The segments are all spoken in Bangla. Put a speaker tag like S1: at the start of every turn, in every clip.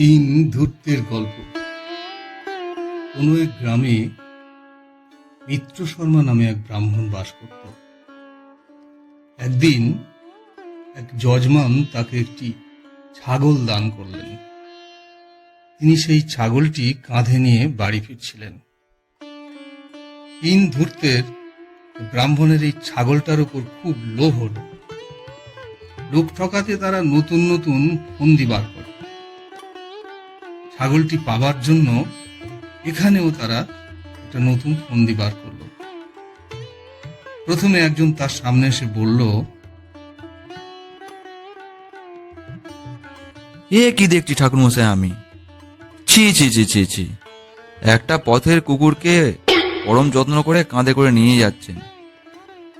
S1: তিন ধূর্তের গল্প। কোনো এক গ্রামে মিত্র শর্মা নামে এক ব্রাহ্মণ বাস করত। একদিন এক যজমান তাকে একটি ছাগল দান করলেন। তিনি সেই ছাগলটি কাঁধে নিয়ে বাড়ি ফিরছিলেন। তিন ধূর্তের ব্রাহ্মণের এই ছাগলটার উপর খুব লোভ হলো। লোক ঠকাতে তারা নতুন নতুন ফন্দি বার করে। ছাগলটি পাবার জন্য এখানেও তারা একটা নতুন ফন্দি বার করল। প্রথমে একজন তার সামনে এসে বলল
S2: এ কি দেখছি ঠাকুরমশাই আমি? ছি ছি ছি ছি ছি। একটা পথের কুকুরকে পরম যত্ন করে কাঁধে করে নিয়ে যাচ্ছেন।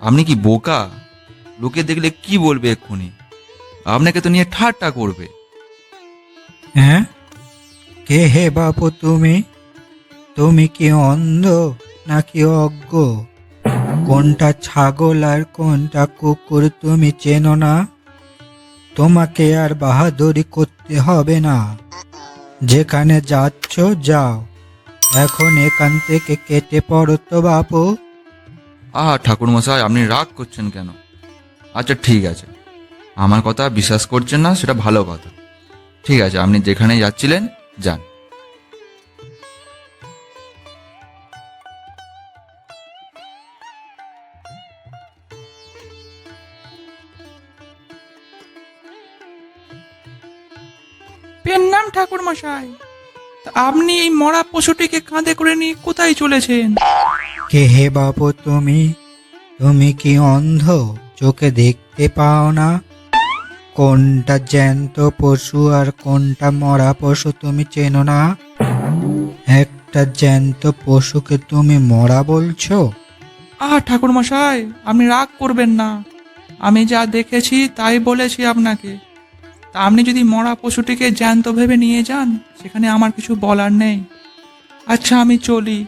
S2: আপনি কি বোকা? লোকে দেখলে কি বলবে এক্ষুনি? আপনাকে তো নিয়ে ঠাট্টা করবে।
S3: হ্যাঁ? কে হে বাপু তুমি? তুমি কি অন্ধ নাকি অজ্ঞ? কোনটা ছাগল আর কোনটা কুকুর তুমি চেনো না? তোমাকে আর বাহাদুরি করতে হবে না। যেখানে যাচ্ছ, যাও। এখন এখান থেকে কেটে পড়ো তো বাপু
S2: আহা, ঠাকুরমশাই, আপনি রাগ করছেন কেন? আচ্ছা ঠিক আছে। আমার কথা বিশ্বাস করছেন না, সেটা ভালো কথা। ঠিক আছে, আপনি যেখানে যাচ্ছিলেন যান।
S4: পেন নাম ঠাকুর মশাই আপনি এই মরা পশুটিকে কাঁধে করে নিয়ে কোথায় চলেছেন?
S3: কে হে বাপু তুমি? তুমি কি অন্ধ? চোখে দেখতে পাও না? কোনটা জ্যান্ত পশু আর কোনটা মরা পশু তুমি চেনো না? একটা জ্যান্ত পশুকে তুমি মরা বলছো?
S4: আহ ঠাকুর মশাই আপনি রাগ করবেন না। আমি যা দেখেছি তাই বলেছি আপনাকে। তা আপনি যদি মরা পশুটিকে জ্যান্ত ভেবে নিয়ে যান, সেখানে আমার কিছু বলার নেই। আচ্ছা আমি চলি।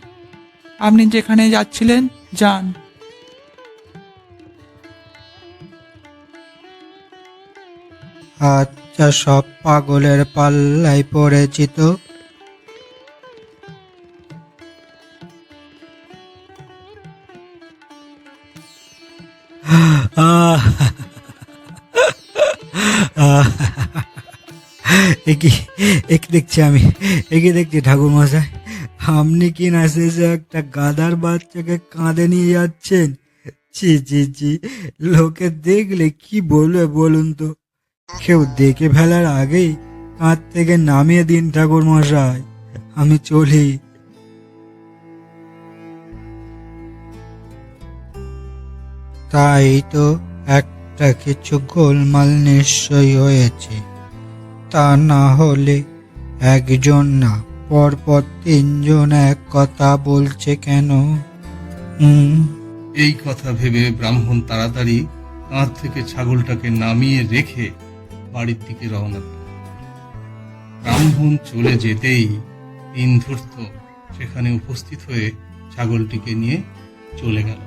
S4: আপনি যেখানে যাচ্ছিলেন, যান।
S3: আচ্ছা সব পাগলের পাল্লাই পড়েছি তো। একি দেখছি আমি, একে দেখছি ঠাকুর মশাই আপনি কি না শেষে একটা গাদার বাচ্চাকে কাঁধে নিয়ে যাচ্ছেন? ছি ছি ছি, লোকে দেখলে কি বলবে বলুন তো? কেউ দেখে ফেলার আগেই কাঁধ থেকে নামিয়ে দিন ঠাকুর মশাই। আমি চলি। তাই তো একটা কিছু গোলমাল নিশ্চয়ই হয়েছে। তা না হলে একজন না, পরপর তিনজন এক কথা বলছে কেন?
S1: এই কথা ভেবে ব্রাহ্মণ তাড়াতাড়ি কাঁধ থেকে ছাগলটাকে নামিয়ে রেখে বাড়ির দিকে রওনা দিল। ব্রাহ্মণ চলে যেতেই তিন সেখানে উপস্থিত হয়ে ছাগলটিকে নিয়ে চলে গেল।